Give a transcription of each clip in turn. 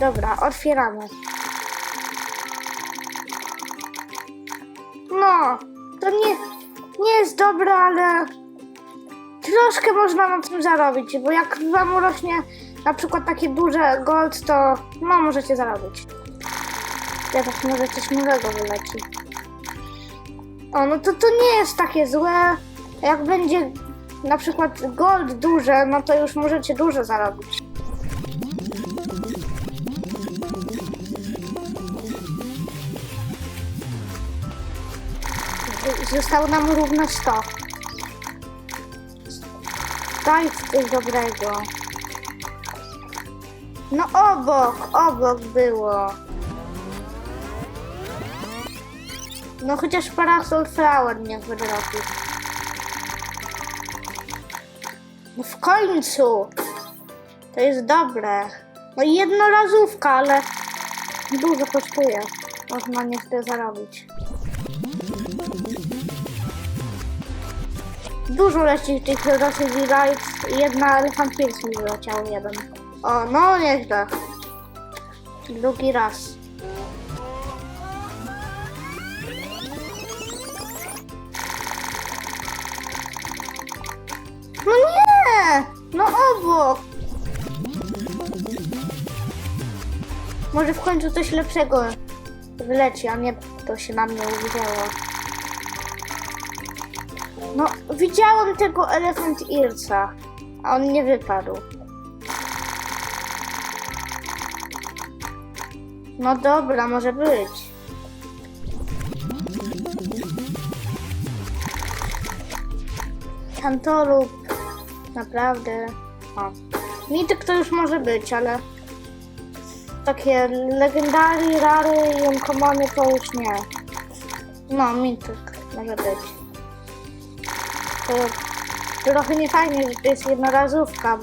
Dobra, otwieramy. No, to nie, nie jest dobre, ale troszkę można na tym zarobić, bo jak wam urośnie na przykład takie duże gold, to no możecie zarobić. Teraz może coś nowego wyleci. O, no to to nie jest takie złe. Jak będzie na przykład gold duże, no to już możecie dużo zarobić. Zostało nam równo 100. Daj coś dobrego. No obok, obok było. No chociaż parasol flower niech wydrobi. No w końcu! To jest dobre. No i jednorazówka, ale dużo kosztuje. Można nieźle zarobić. Dużo leci tych Rosy Lights. Jedna Elephant Hills mi wyleciał jeden. O, no nieźle. Drugi raz. No nie! No obok! Może w końcu coś lepszego wyleci, a nie to się na mnie uwzięło. No, widziałam tego Elephant Earsa, a on nie wypadł. No dobra, może być. Kantorub, naprawdę. O. Mityk to już może być, ale takie legendary, rary i uncommony to już nie. No, mityk może być. To trochę nie fajnie, że to jest jednorazówka.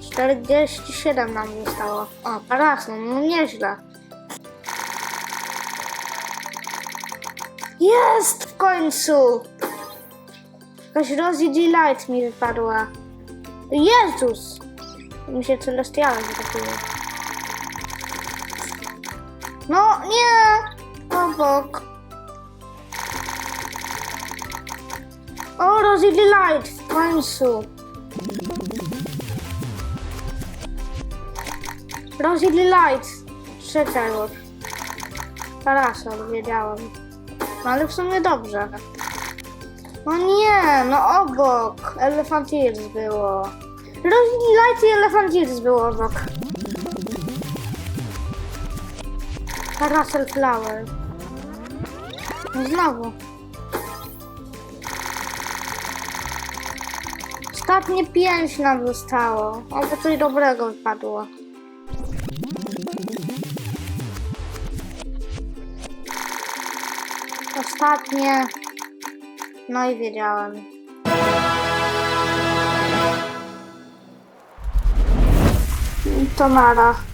Czterdzieści siedem nam zostało. O, parasol, no nieźle. Jest w końcu! Jakaś Rosie Delight mi wypadła. Jezus! Mi się Celestiale wydaje. No nie! Obok. O, Rosie Delight w końcu. Rosie Delight. Trzecia już. Parasol, wiedziałam. No ale w sumie dobrze. No nie, no obok. Elephant było. Rosie Delight i Elephant było obok. Parasol Flower. No znowu. Ostatnie pięć nam zostało. Oby coś dobrego wypadło. Ostatnie. No i wiedziałem. To nara.